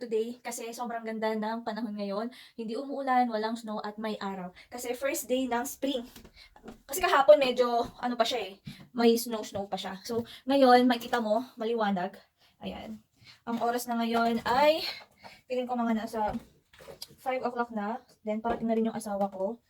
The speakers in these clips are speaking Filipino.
today kasi sobrang ganda ng panahon ngayon. Hindi umuulan, walang snow at may araw. Kasi first day ng spring. Kasi kahapon medyo ano pa siya eh, may snow-snow pa siya. So ngayon, makita mo, maliwanag. Ayan. Ang oras na ngayon ay, feeling ko mga nasa 5 o'clock na. Then parating na rin yung asawa ko.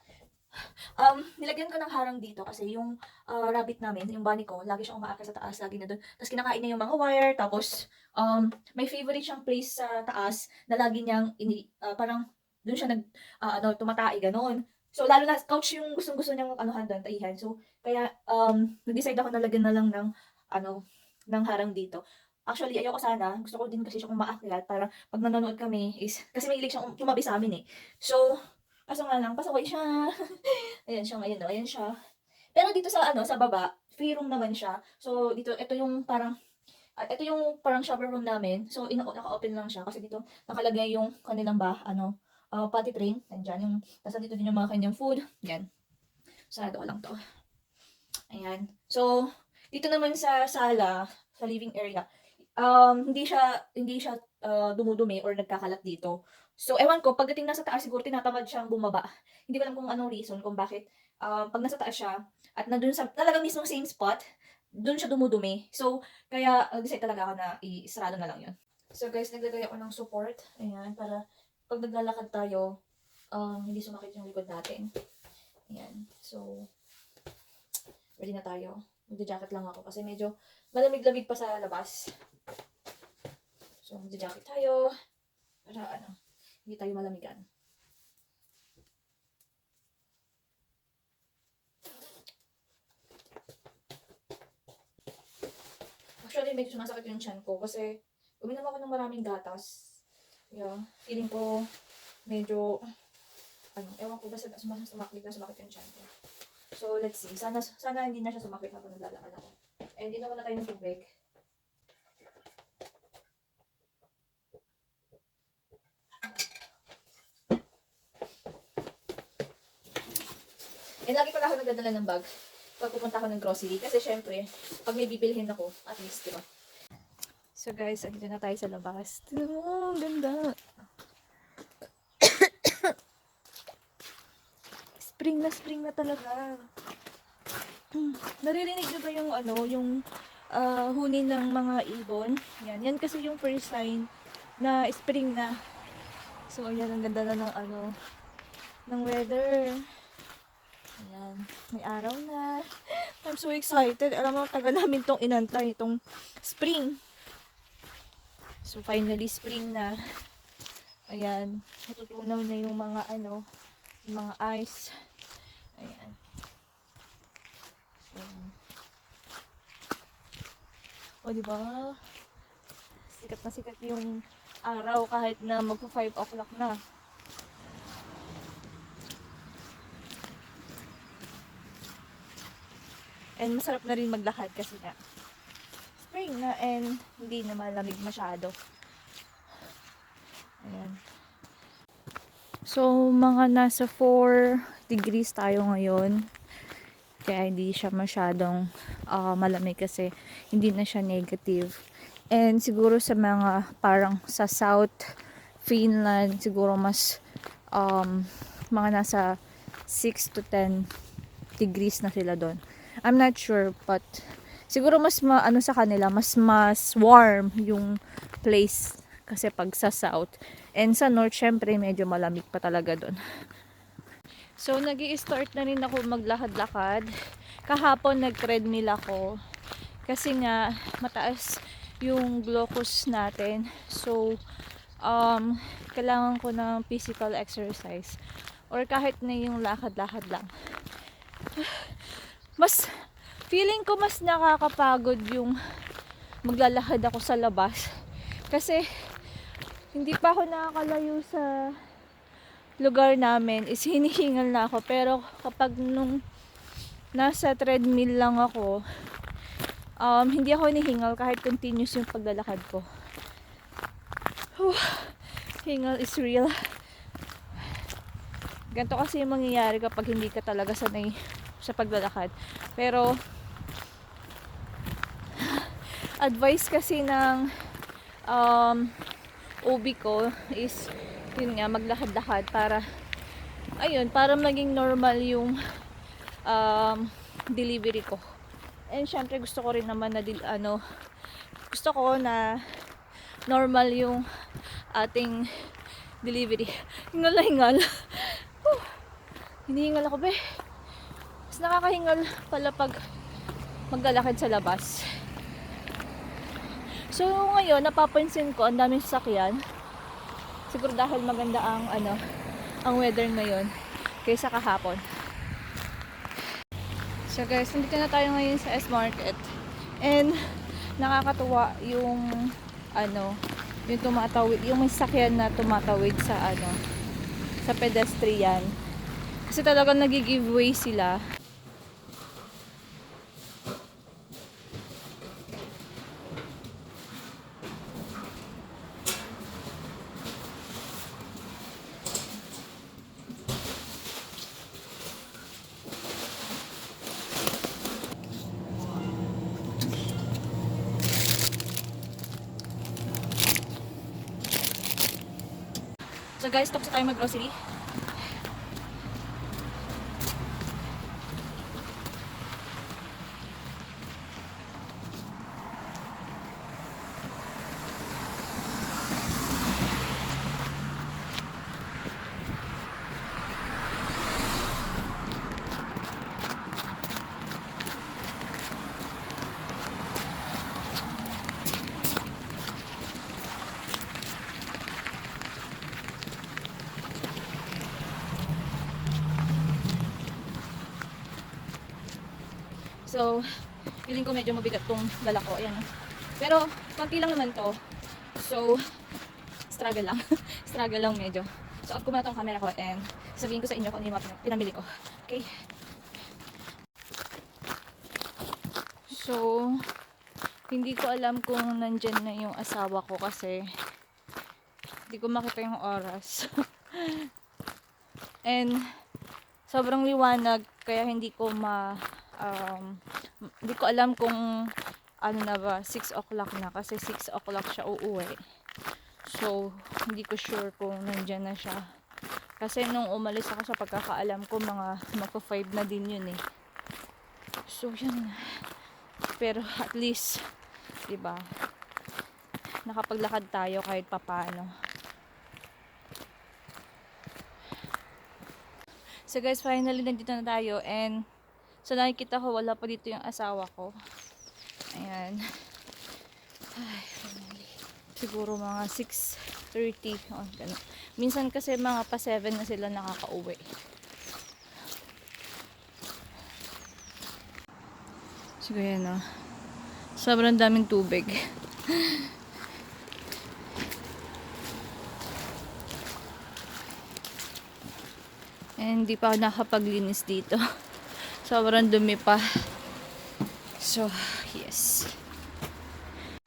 Um, nilagyan ko ng harang dito kasi yung ah, rabbit namin, yung bunny ko, lagi siyang umaakyat sa taas, lagi na doon. Tapos kinakain niya yung mga wire, tapos um, may favorite siyang place sa taas na lagi niyang ini, ah, parang doon siya nag, ah, ano, tumatai, ganon. So, lalo na, couch yung gustong-gusto niyang anuhan doon, taihan. So, kaya, um, nag-decide ako na lagyan na lang ng, ano, ng harang dito. Actually, ayoko sana. Gusto ko din kasi siya umaakyat para pag nanonood kami is, kasi may ilig siyang tumabi sa amin eh. So, kaso nga lang, pasaway siya. ayan siya ngayon, oh, ayan siya. Pero dito sa, ano, sa baba, free room naman siya. So, dito, ito yung parang, at ito yung parang shower room namin. So, ina naka-open lang siya kasi dito nakalagay yung kanilang ba, ano, uh, potty train. Nandiyan yung, tapos dito din yung mga kanyang food. Yan. Sarado ko lang to. Ayan. So, dito naman sa sala, sa living area, um, hindi siya, hindi siya uh, dumudumi or nagkakalat dito. So, ewan ko, pagdating nasa taas, siguro tinatamad siyang bumaba. Hindi ko alam kung anong reason, kung bakit, um, pag nasa taas siya, at nandun sa, talagang mismo same spot, dun siya dumudumi. So, kaya, nag-decide talaga ako na i-sarado na lang yun. So, guys, naglagay ako ng support. Ayan, para pag naglalakad tayo, um, hindi sumakit yung likod natin. Ayan. So, ready na tayo. Magja-jacket lang ako kasi medyo malamig-lamig pa sa labas. So, magja-jacket tayo. Para ano, hindi tayo malamigan. Actually, medyo sumasakit yung chan ko kasi uminom ako ng maraming gatas. Yeah, feeling ko medyo ano, ewan ko basta sumasakit sumakit na sumakit yung chan ko. So, let's see. Sana, sana hindi na siya sumakit habang naglalakad ako. And inom na tayo ng tubig. Eh, lagi pala ako nagdadala ng bag pag pupunta ako ng grocery. Kasi syempre, pag may bibilhin ako, at least, di ba? So guys, andito na tayo sa labas. Tignan ang ganda. spring na spring na talaga. Hmm, Naririnig niyo ba yung ano, yung ah, huni ng mga ibon? Yan, yan kasi yung first sign na spring na. So, ayan, ang ganda na ng ano, ng weather. Ayan, may araw na. I'm so excited. Alam mo, tagal namin tong inantay, itong spring. So, finally, spring na. Ayan, natutunaw na yung mga ano, yung mga ice. Ayan. So, o, di ba? Sikat na sikat yung araw kahit na magpo 5 o'clock na. And masarap na rin maglakad kasi nga spring na and hindi na malamig masyado. Ayan. So, mga nasa 4 degrees tayo ngayon. Kaya hindi siya masyadong ah, malamig kasi hindi na siya negative. And siguro sa mga parang sa South Finland, siguro mas um, mga nasa 6 to 10 degrees na sila doon. I'm not sure but siguro mas ma, ano sa kanila, mas mas warm yung place kasi pag sa south. And sa north, syempre, medyo malamig pa talaga doon. So, nag start na rin ako maglakad-lakad. Kahapon, nag-treadmill ako. Kasi nga, mataas yung glucose natin. So, um, kailangan ko ng physical exercise. Or kahit na yung lakad-lakad lang. Mas, feeling ko mas nakakapagod yung maglalakad ako sa labas. Kasi, hindi pa ako nakakalayo sa lugar namin. Is hinihingal na ako. Pero kapag nung nasa treadmill lang ako um, hindi ako hinihingal kahit continuous yung paglalakad ko. Whew, hingal is real. Ganito kasi yung mangyayari kapag hindi ka talaga sanay sa paglalakad. Pero advice kasi ng um, OB ko is yun nga maglakad-lakad para ayun para maging normal yung um, delivery ko. And syempre gusto ko rin naman na ano gusto ko na normal yung ating delivery. Hingal na hingal. Hinihingal ako be nakakahingal pala pag maglalakad sa labas So ngayon, napapansin ko ang daming sasakyan. Siguro dahil maganda ang ano, ang weather ngayon kaysa kahapon. So guys, nandito na tayo ngayon sa S-Market. And nakakatuwa yung ano, yung tumatawid, yung may sasakyan na tumatawid sa ano, sa pedestrian. Kasi talagang nag-giveaway sila. So guys, tapos tayo mag-grocery. So, feeling ko medyo mabigat tong dala ko. Ayan. Pero, konti lang naman to. So, struggle lang. struggle lang medyo. So, up ko muna tong camera ko and sabihin ko sa inyo kung ano yung mga pin- pinamili ko. Okay? So, hindi ko alam kung nandyan na yung asawa ko kasi hindi ko makita yung oras. and, sobrang liwanag kaya hindi ko ma um, hindi ko alam kung ano na ba 6 o'clock na kasi 6 o'clock siya uuwi. So hindi ko sure kung nandyan na siya. Kasi nung umalis ako sa pagkakaalam ko mga magpa 5 na din yun eh. So yun pero at least 'di ba nakapaglakad tayo kahit papaano. So guys, finally nandito na tayo and so nakikita ko wala pa dito yung asawa ko. Ayan. Ay, finally. Siguro mga 6.30. Oh, ganun. Minsan kasi mga pa 7 na sila nakakauwi. Siguro yan oh. Sobrang daming tubig. And hindi pa ako nakapaglinis dito. Sobrang dumi pa. So, yes.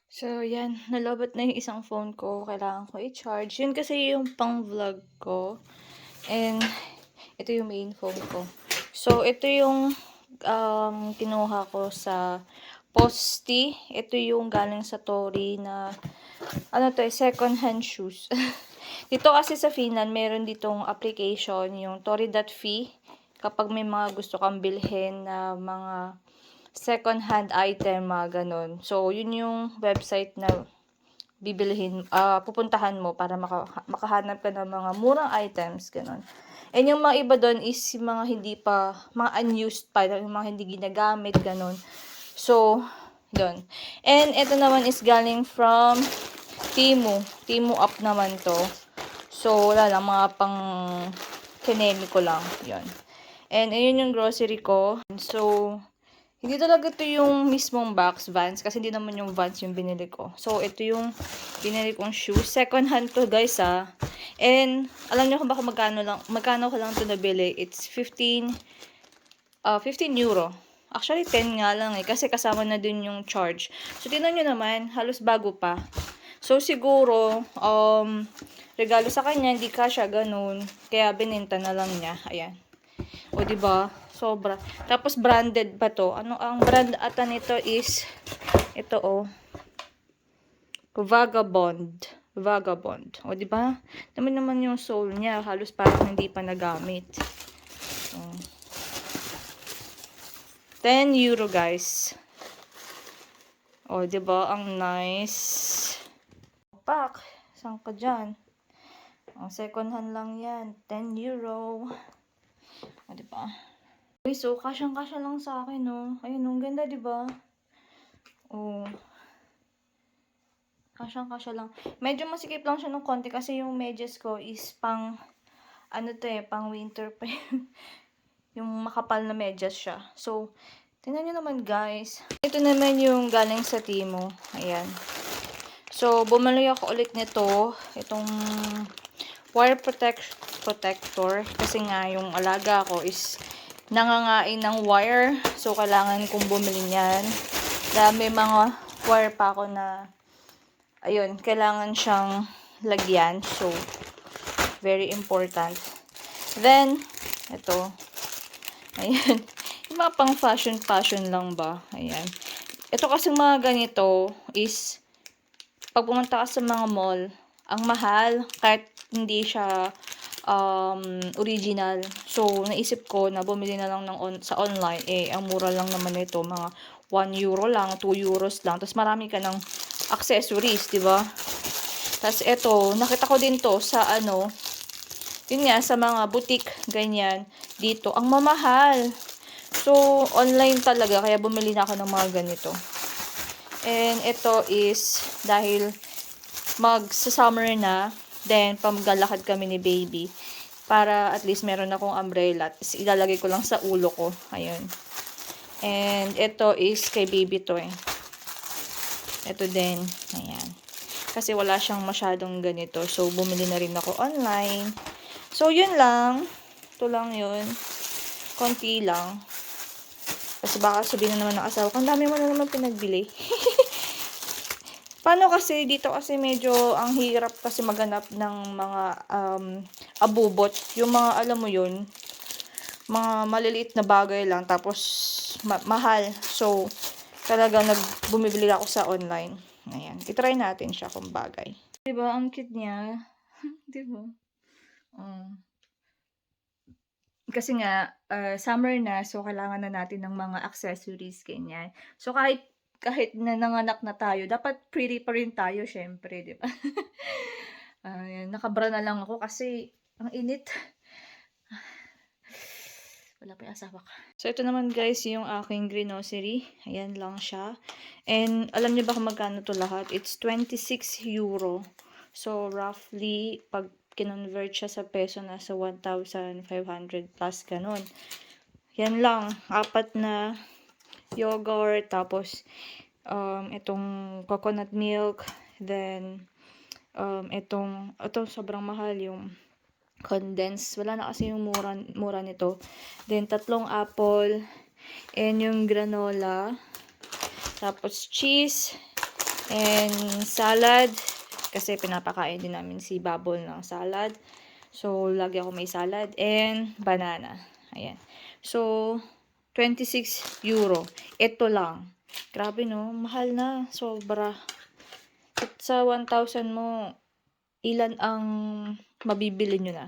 So, yan. Nalobot na yung isang phone ko. Kailangan ko i-charge. Yun kasi yung pang-vlog ko. And, ito yung main phone ko. So, ito yung um, kinuha ko sa Posty. Ito yung galing sa Tori na ano to, eh, second hand shoes. Dito kasi sa Finland, meron ditong application, yung Tori.fi. Kapag may mga gusto kang bilhin na mga second hand item, mga ganun. So, yun yung website na bibilhin, ah pupuntahan mo para maka, makahanap ka ng mga murang items, ganun. And yung mga iba doon is yung mga hindi pa, mga unused pa, yung mga hindi ginagamit, ganun. So, doon. And ito naman is galing from Timu. Timu up naman to. So, wala lang, mga pang kinemi ko lang. Yun. And, ayun yung grocery ko. So, hindi talaga to yung mismong box Vans kasi hindi naman yung Vans yung binili ko. So, ito yung binili kong shoes. Second hand to, guys, ah. And, alam niyo kung baka magkano lang, magkano ko lang to nabili. It's 15, uh, 15 euro. Actually, 10 nga lang eh. Kasi kasama na din yung charge. So, tinan nyo naman, halos bago pa. So, siguro, um, regalo sa kanya, hindi ka siya ganun. Kaya, bininta na lang niya. Ayan. O, di ba Sobra. Tapos, branded pa to. Ano, ang brand ata nito is, ito oh. Vagabond. Vagabond. O, di ba? Naman naman yung sole niya. Halos parang hindi pa nagamit. So, 10 euro, guys. O, di ba? Ang nice. Pak. Saan ka dyan? O, second hand lang yan. 10 euro. O, di ba? Uy, so, kasyang-kasya lang sa akin, no? Ayun, ang ganda, di ba? Oh. Kasyang-kasya lang. Medyo masikip lang siya ng konti kasi yung medyas ko is pang, ano to eh, pang winter pa yun. yung makapal na medyas siya. So, tingnan nyo naman guys. Ito naman yung galing sa Timo. Ayan. So, bumalik ako ulit nito. Itong wire protect protector. Kasi nga, yung alaga ko is nangangain ng wire. So, kailangan kong bumili niyan. Dami mga wire pa ako na ayun, kailangan siyang lagyan. So, very important. Then, ito. Ayan. Yung mga pang fashion, fashion lang ba? Ayan. Ito kasi mga ganito is, pag pumunta ka sa mga mall, ang mahal, kahit hindi siya um, original. So, naisip ko na bumili na lang ng on, sa online. Eh, ang mura lang naman nito, mga 1 euro lang, 2 euros lang. Tapos marami ka ng accessories, di ba? Tapos ito, nakita ko din to sa ano, yun nga, sa mga boutique, ganyan, dito. Ang mamahal. So, online talaga, kaya bumili na ako ng mga ganito. And ito is, dahil mag-summer na, then pamagalakad kami ni baby, para at least meron akong umbrella. Ilalagay ko lang sa ulo ko. Ayun. And ito is kay baby to eh. Ito din. Ayan. Kasi wala siyang masyadong ganito. So, bumili na rin ako online. So, yun lang. Ito lang yun. Konti lang. Kasi baka sabihin na naman ng asawa ko, ang dami mo na naman pinagbili. Paano kasi dito kasi medyo ang hirap kasi maganap ng mga um, abubot. Yung mga alam mo yun, mga maliliit na bagay lang tapos ma- mahal. So, talaga nag bumibili ako sa online. Ayan. I-try natin siya kung bagay. Diba? Ang cute niya. diba? Um, kasi nga, uh, summer na, so kailangan na natin ng mga accessories, ganyan. So, kahit kahit na nanganak na tayo, dapat pretty pa rin tayo, syempre, di ba? Ayan, nakabra na lang ako kasi ang init. Wala pa yung asawa ko. So, ito naman guys, yung aking grocery. Ayan lang siya. And, alam niyo ba kung magkano to lahat? It's 26 euro. So, roughly, pag kinonvert siya sa peso, nasa 1,500 plus ganun. Yan lang. Apat na yogurt, tapos, um, itong coconut milk, then, um, itong, ito sobrang mahal yung condensed. Wala na kasi yung mura, mura nito. Then, tatlong apple. And yung granola. Tapos, cheese. And salad. Kasi pinapakain din namin si Babol ng salad. So, lagi ako may salad. And banana. Ayan. So, 26 euro. Ito lang. Grabe no. Mahal na. Sobra. At sa 1,000 mo, ilan ang mabibili nyo na.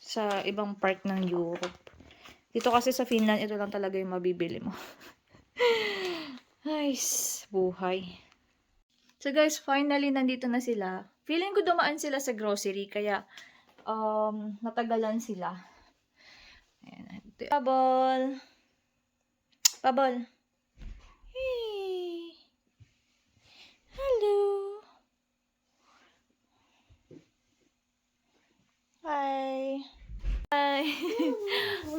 Sa ibang part ng Europe. Dito kasi sa Finland, ito lang talaga yung mabibili mo. Ay, buhay. So guys, finally nandito na sila. Feeling ko dumaan sila sa grocery, kaya um, natagalan sila. Ayan. Bubble. Bubble. Hey. Hello. Hi. Hi.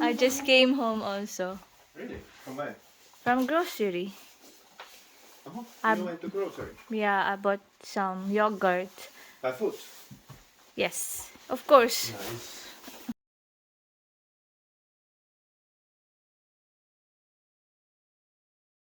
I just came home also. Really? From where? From grocery. Oh, Um, you went to grocery. Yeah, I bought some yogurt. By foot. Yes. Of course. Nice.